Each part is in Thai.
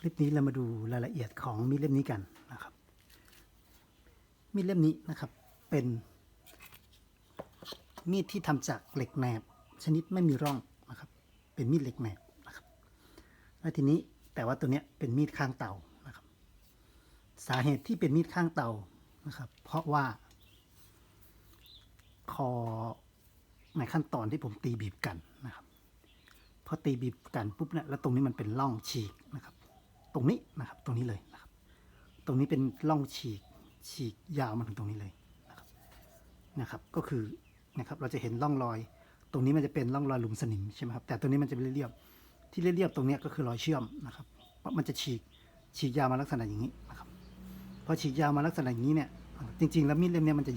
คลิปนี้เรามาดูรายละเอียดของมีดเล่มนี้กันนะครับ มีดเล่มนี้นะครับเป็นมีดที่ทำจากเหล็กแหนบ ชนิดไม่มีร่องนะครับ เป็นมีดเหล็กแหนบนะครับ แล้วทีนี้แต่ว่าตัวเนี้ยเป็นมีดข้างเตานะครับ สาเหตุที่เป็นมีดข้างเตานะครับ เพราะว่า คอในขั้นตอนที่ผมตีบีบกันนะครับพอตีบีบกันปุ๊บเนี่ยแล้วตรงนี้มันเป็นร่องฉีกนะครับ ตรงนี้นะครับ ตรงนี้เลยนะครับ ตรงนี้เป็นร่องฉีกฉีกยาวมาถึงตรงนี้เลยนะครับนะครับ ก็คือนะครับเราจะเห็นร่องรอย ตรงนี้มันจะเป็นร่องรอยหลุมสนิมใช่ไหมครับแต่ตรงนี้มันจะเป็นเรียบๆที่เรียบๆตรงนี้ก็คือรอยเชื่อมนะครับเพราะมันจะฉีกฉีกยาวมาลักษณะอย่างนี้นะครับพอฉีกยาวมาลักษณะอย่างนี้เนี่ย จริง ๆ แล้วมีดเล่มเนี้ยมันจะ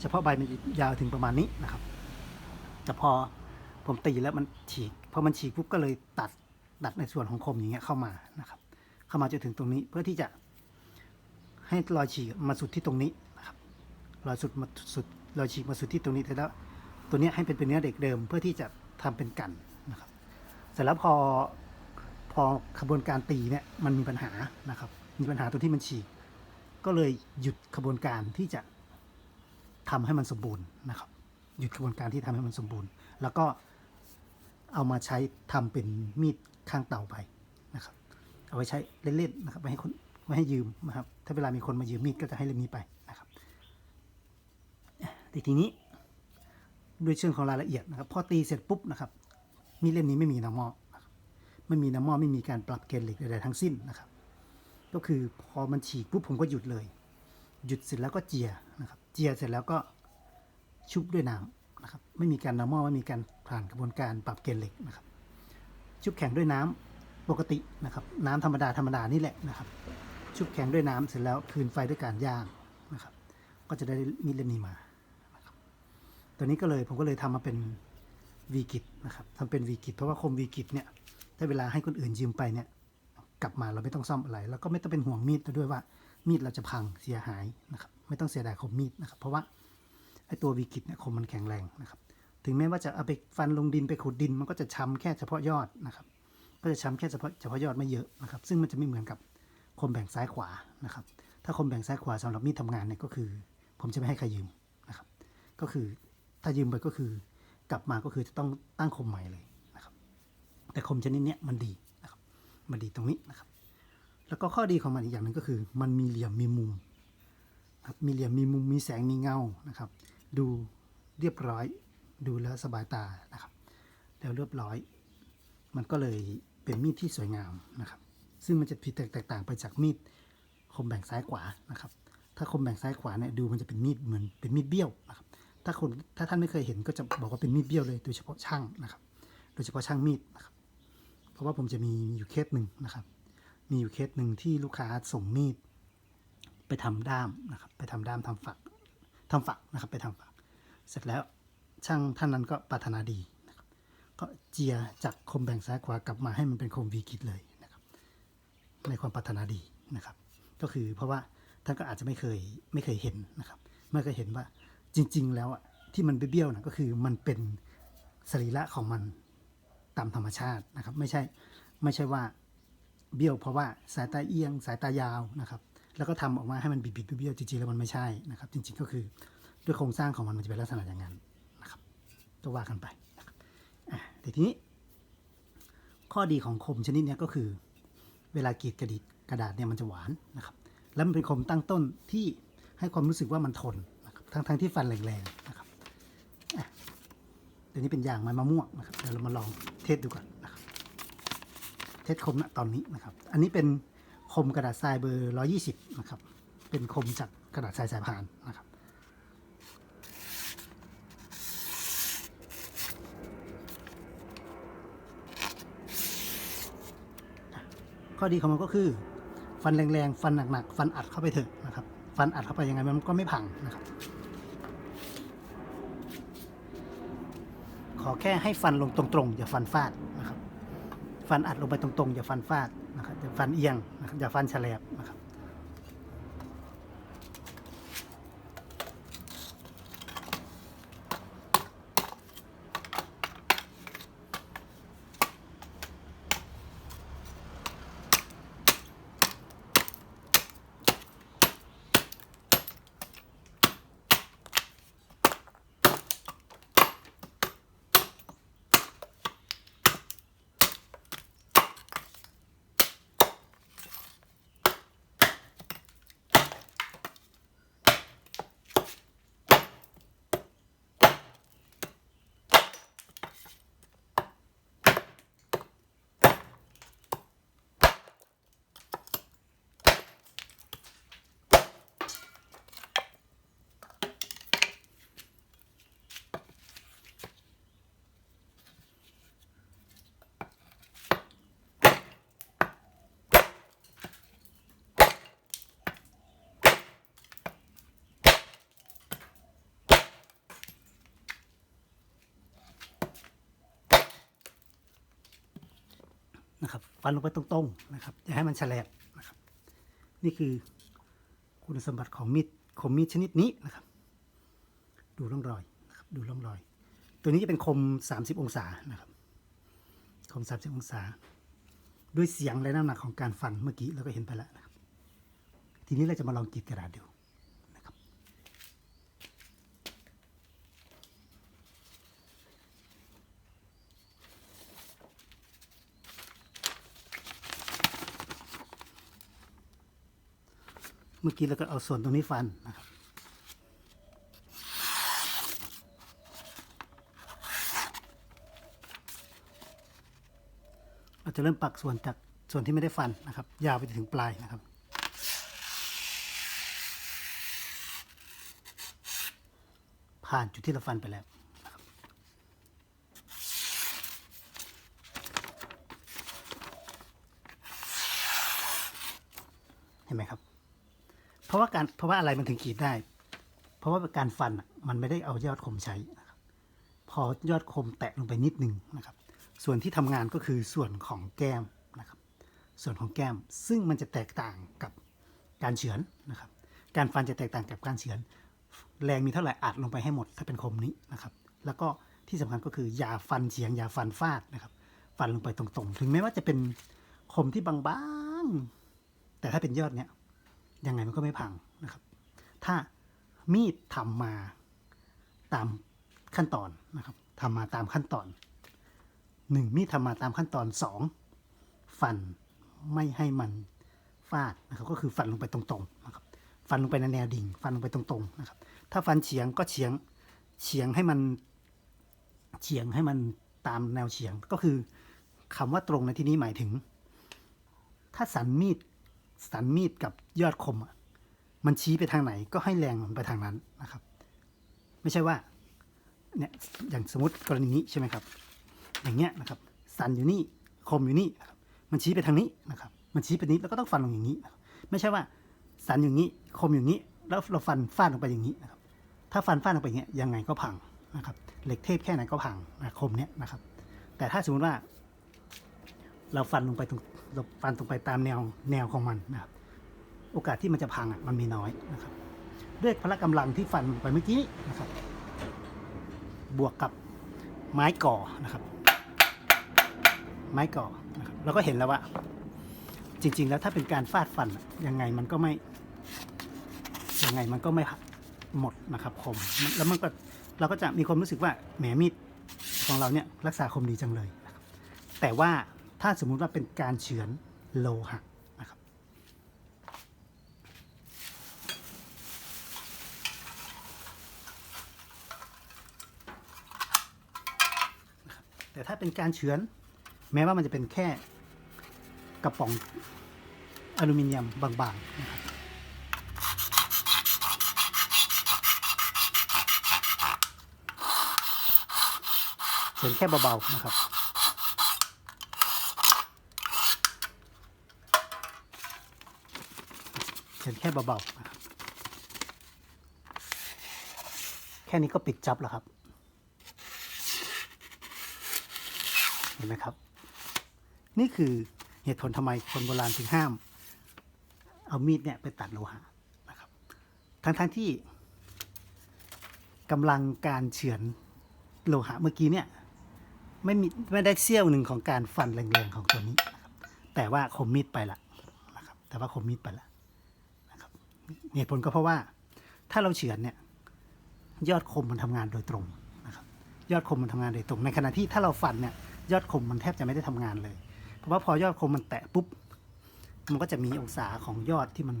เฉพาะใบมันจะยาวถึงประมาณนี้นะครับแต่พอผมตีแล้วมันฉีกพอมันฉีกปุ๊บก็เลยตัดตัดในส่วนของคมอย่างเงี้ยเข้ามานะครับ เข้ามาจนถึงตรงนี้ เพื่อที่จะให้รอยฉีกมาสุดที่ตรงนี้นะครับรอยสุดมาสุดรอยฉีกมาสุดที่ตรงนี้เสร็จแล้ว ตัวนี้ให้เป็นเป็นเนื้อเด็กเดิม เพื่อที่จะทำเป็นกันนะครับ เสร็จแล้วพอพอขบวนการตีเนี่ยมันมีปัญหานะครับ มีปัญหาตรงที่มันฉีก ก็เลยหยุดขบวนการที่จะทำให้มันสมบูรณ์นะครับ หยุดกระบวนการที่ทำให้มันสมบูรณ์ แล้วก็เอามาใช้ทำเป็นมีดข้างเตาไปนะครับ เอาไว้ใช้เล่นๆนะครับไม่ให้คนไม่ให้ยืมนะครับ ถ้าเวลามีคนมายืมมีดก็จะให้เล่มนี้ไปนะครับแต่ทีนี้ด้วยเชิงของรายละเอียดนะครับพอตีเสร็จปุ๊บนะครับ มีดเล่มนี้ไม่มีน้ำมอไม่มีน้ำมอไม่มีการปรับเกณฑ์เหล็กใดๆทั้งสิ้นนะครับ ก็คือพอมันฉีกปุ๊บผมก็หยุดเลย หยุดเสร็จแล้วก็เจียนะครับ เจียเสร็จแล้วก็ชุบด้วยน้ำนะครับ ไม่มีการน้ำมอไม่มีการผ่านกระบวนการปรับเกณฑ์เหล็กนะครับ ชุบแข็งด้วยน้ำ ปกตินะครับ น้ำธรรมดาธรรมดานี่แหละนะครับ ชุบแข็งด้วยน้ำเสร็จแล้วคืนไฟด้วยการย่างนะครับ ก็จะได้มีดเล่มนี้มาตัวนี้ก็เลยผมก็เลยทำมาเป็นวีกิตนะครับทำเป็นวีกิตเพราะว่าคมวีกิตเนี่ยถ้าเวลาให้คนอื่นยืมไปเนี่ย กลับมาเราไม่ต้องซ่อมอะไร แล้วก็ไม่ต้องเป็นห่วงมีดด้วยว่ามีดเราจะพังเสียหายนะครับ ไม่ต้องเสียดายคมมีดนะครับ เพราะว่าไอ้ตัววีกิตเนี่ยคมมันแข็งแรงนะครับ ถึงแม้ว่าจะเอาไปฟันลงดินไปขุดดินมันก็จะช้ำแค่เฉพาะยอดนะครับ ก็จะช้ำแค่เฉพาะเฉพาะยอดไม่เยอะนะครับ ซึ่งมันจะไม่เหมือนกับคมแบ่งซ้ายขวานะครับ ถ้าคมแบ่งซ้ายขวาสำหรับมีดทำงานเนี่ยก็คือ ผมจะไม่ให้ใครยืมนะครับ ก็คือถ้ายืมไปก็คือกลับมาก็คือจะต้องตั้งคมใหม่เลยนะครับ แต่คมชนิดเนี้ยมันดีนะครับ มันดีตรงนี้นะครับ แล้วก็ข้อดีของมันอีกอย่างหนึ่งก็คือ มันมีเหลี่ยมมีมุมครับมีเหลี่ยมมีมุมมีแสงมีเงานะครับ ดูเรียบร้อย ดูแล้วสบายตานะครับ แล้วเรียบร้อย มันก็เลย เป็นมีดที่สวยงามนะครับ ซึ่งมันจะผิดแตกต่างไปจากมีดคมแบ่งซ้ายขวานะครับ ถ้าคมแบ่งซ้ายขวาเนี่ยดูมันจะเป็นมีดเหมือนเป็นมีดเบี้ยวนะครับ ถ้าคนถ้าท่านไม่เคยเห็นก็จะบอกว่าเป็นมีดเบี้ยวเลยโดยเฉพาะช่างนะครับ โดยเฉพาะช่างมีดนะครับ เพราะว่าผมจะมีอยู่เคสหนึ่งนะครับ มีอยู่เคสหนึ่งที่ลูกค้าส่งมีด ไปทำด้ามนะครับ ไปทำด้ามทำฝักทำฝักนะครับ ไปทำฝัก เสร็จแล้วช่างท่านนั้นก็ปรารถนาดี ก็เจียจากคมแบ่งซ้ายขวากลับมาให้มันเป็นคมวีกิตเลยนะครับ ในความปรารถนาดีนะครับ ก็คือเพราะว่าท่านก็อาจจะไม่เคยไม่เคยเห็นนะครับไม่เคยเห็นว่าจริง ๆ แล้วอะที่มันเบี้ยวๆนะก็คือมันเป็นสรีระของมันตามธรรมชาตินะครับ ไม่ใช่ไม่ใช่ว่าเบี้ยวเพราะว่าสายตาเอียงสายตายาวนะครับ แล้วก็ทำออกมาให้มันบิดๆเบี้ยวๆจริงๆแล้วมันไม่ใช่นะครับ จริง ๆ ก็คือด้วยโครงสร้างของมันมันจะเป็นลักษณะอย่างนั้นนะครับก็ว่ากันไป แต่ทีนี้ข้อดีของคมชนิดนี้ก็คือ เวลากรีดกระดิษกระดาษเนี่ยมันจะหวานนะครับ แล้วมันเป็นคมตั้งต้นที่ให้ความรู้สึกว่ามันทนนะครับทั้งทั้งที่ฟันแรงๆนะครับเดี๋ยวนี้เป็นยางไม้มะม่วงนะครับเดี๋ยวเรามาลองเทสดูก่อนนะครับเทสคมณตอนนี้นะครับ อันนี้เป็นคมกระดาษทรายเบอร์ 120 นะครับ เป็นคมจากกระดาษทรายสายพานนะครับ ข้อดีของมันก็คือ ฟันแรงๆ ฟันหนักๆ ฟันอัดเข้าไปเถอะนะครับ ฟันอัดเข้าไปยังไงมันก็ไม่พังนะครับ ขอแค่ให้ฟันลงตรงๆ อย่าฟันฟาดนะครับ ฟันอัดลงไปตรงๆ อย่าฟันฟาดนะครับ อย่าฟันเอียงนะครับ อย่าฟันแฉลบนะครับ ฟันลงไปตรงๆนะครับอย่าให้มันแฉลบนะครับ นี่คือคุณสมบัติของมีดคมมีดชนิดนี้นะครับ ดูร่องรอยนะครับดูร่องรอย ตัวนี้จะเป็นคม 30 องศานะครับ คม 30 องศา ด้วยเสียงและน้ำหนักของการฟันเมื่อกี้เราก็เห็นไปแล้วนะครับ ทีนี้เราจะมาลองกรีดกระดาษดูนะครับ เมื่อกี้เราก็เอาส่วนตรงนี้ฟันนะครับเราจะเริ่มปักส่วนจากส่วนที่ไม่ได้ฟันนะครับ ยาวไปถึงปลายนะครับผ่านจุดที่เราฟันไปแล้วเห็นไหมครับ เพราะว่าการเพราะว่าอะไรมันถึงกรีดได้ เพราะว่าการฟันมันไม่ได้เอายอดคมใช้นะครับพอยอดคมแตะลงไปนิดนึงนะครับ ส่วนที่ทำงานก็คือส่วนของแก้มนะครับ ส่วนของแก้มซึ่งมันจะแตกต่างกับการเฉือนนะครับ การฟันจะแตกต่างกับการเฉือน แรงมีเท่าไหร่อัดลงไปให้หมดถ้าเป็นคมนี้นะครับ แล้วก็ที่สำคัญก็คืออย่าฟันเฉียงอย่าฟันฟาดนะครับ ฟันลงไปตรงๆ ถึงแม้ว่าจะเป็นคมที่บางๆ แต่ถ้าเป็นยอดเนี้ย ยังไงมันก็ไม่พังนะครับ ถ้ามีดทำมาตามขั้นตอนนะครับทำมาตามขั้นตอนหนึ่งมีดทำมาตามขั้นตอนสองฟันไม่ให้มันฟาดนะครับก็คือฟันลงไปตรงๆนะครับฟันลงไปในแนวดิ่ง ฟันลงไปตรงๆนะครับ ถ้าฟันเฉียงก็เฉียงเฉียงให้มันเฉียงให้มันตามแนวเฉียงก็คือคำว่าตรงในที่นี้หมายถึง ถ้าสันมีด สันมีดกับยอดคมมันชี้ไปทางไหนก็ให้แรงมันไปทางนั้นนะครับ ไม่ใช่ว่าเนี่ยอย่างสมมติกรณีนี้ใช่ไหมครับ อย่างเงี้ยนะครับ สันอยู่นี่คมอยู่นี่นะครับมันชี้ไปทางนี้นะครับ มันชี้ไปนี้แล้วก็ต้องฟันลงอย่างนี้ ไม่ใช่ว่าสันอย่างนี้คมอย่างนี้ แล้วเราฟันฟาดลงไปอย่างนี้นะครับ ถ้าฟันฟาดลงไปอย่างเงี้ยยังไงก็พังนะครับ เหล็กเทพแค่ไหนก็พังนะคมเนี้ยนะครับ แต่ถ้าสมมติว่า เราฟันลงไปตรง ฟันตรงไปตามแนวแนวของมันนะครับ โอกาสที่มันจะพังอะมันมีน้อยนะครับ ด้วยพละกำลังที่ฟันไปเมื่อกี้นะครับ บวกกับไม้ก่อนะครับ ไม้ก่อนะครับเราก็เห็นแล้วว่า จริง ๆ แล้วถ้าเป็นการฟาดฟันยังไงมันก็ไม่ยังไงมันก็ไม่หมดนะครับคมแล้วมันก็เราก็จะมีความรู้สึกว่าแหมมีดของเราเนี่ยรักษาคมดีจังเลย แต่ว่า ถ้าสมมุติว่าเป็นการเฉือนโลหะนะครับ แต่ถ้าเป็นการเฉือน แม้ว่ามันจะเป็นแค่กระป๋องอลูมิเนียมบางๆนะครับเฉือนแค่เบาๆนะครับ เฉือนแค่เบาๆนะครับแค่นี้ก็ปิดจับแล้วครับ เห็นไหมครับ นี่คือเหตุผลทำไมคนโบราณถึงห้าม เอามีดเนี่ยไปตัดโลหะนะครับ ทั้งๆทที่กำลังการเฉือนโลหะเมื่อกี้เนี่ยไม่มีไม่ได้เสี้ยวหนึ่งของการฟันแรงๆของตัวนี้ แต่ว่าคมมีดไปละนะครับ แต่ว่าคมมีดไปละ เหตุผลก็เพราะว่าถ้าเราเฉือนเนี่ยยอดคมมันทำงานโดยตรงนะครับยอดคมมันทำงานโดยตรง ในขณะที่ถ้าเราฟันเนี่ยยอดคมมันแทบจะไม่ได้ทำงานเลย เพราะว่าพอยอดคมมันแตะปุ๊บมันก็จะมีองศาของยอดที่มัน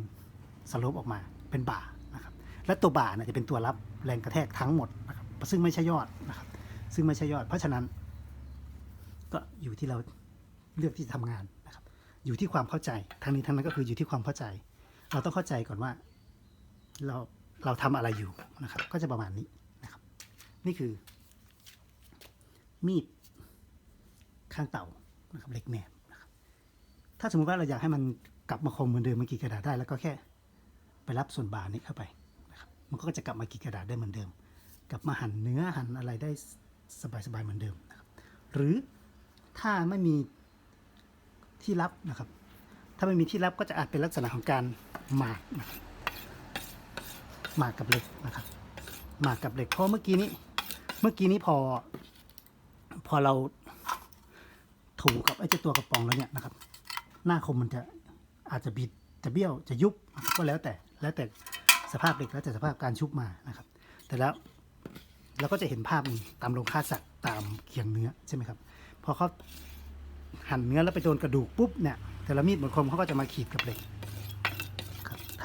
สลปออกมาเป็นบ่านะครับและตัวบ่าเนี่ยจะเป็นตัวรับแรงกระแทกทั้งหมดนะครับซึ่งไม่ใช่ยอดนะครับซึ่งไม่ใช่ยอด เพราะฉะนั้นก็อยู่ที่เราเลือกที่จะทำงานนะครับอยู่ที่ความเข้าใจทางนี้ทางนั้นก็คืออยู่ที่ความเข้าใจ เราต้องเข้าใจก่อนว่า เราเราทำอะไรอยู่นะครับ ก็จะประมาณนี้นะครับ นี่คือ มีดข้างเต่านะครับเล็กแหนบนะครับถ้าสมมติว่าเราอยากให้มันกลับมาคมเหมือนเดิมมันกรีดกระดาษได้ แล้วก็แค่ไปรับส่วนบานี้เข้าไปนะครับ มันก็จะกลับมากรีดกระดาษได้เหมือนเดิม กลับมาหั่นเนื้อหั่นอะไรได้สบายๆเหมือนเดิมนะครับ หรือถ้าไม่มีที่รับนะครับ ถ้าไม่มีที่รับก็จะอาจเป็นลักษณะของการ หมากนะครับหมากกับเหล็กนะครับ หมากกับเหล็กเพราะเมื่อกี้นี้ เมื่อกี้นี้พอ พอเราถูกับไอ้เจ้าตัวกระป๋องแล้วเนี่ยนะครับ หน้าคมมันจะอาจจะบิดจะเบี้ยวจะยุบก็แล้วแต่แล้วแต่สภาพเหล็กแล้วแต่สภาพการชุบมานะครับ แต่แล้วเราก็จะเห็นภาพตามโรงฆ่าสัตว์ตามเคียงเนื้อใช่ไหมครับพอเขาหั่นเนื้อแล้วไปโดนกระดูกปุ๊บเนี่ยแต่ละมีดบนคมเขาก็จะมาขีดกับเหล็ก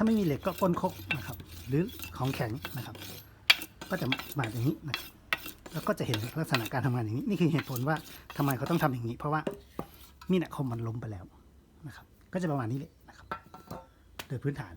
ถ้าไม่มีเหล็กก็ก้นคกนะครับ หรือของแข็งนะครับ ก็จะมาอย่างนี้นะแล้วก็จะเห็นลักษณะการทำงานอย่างนี้ นี่คือเหตุผลว่าทำไมเขาต้องทำอย่างนี้ เพราะว่ามีดคมมันล้มไปแล้วนะครับ ก็จะประมาณนี้เลยนะครับ โดยพื้นฐาน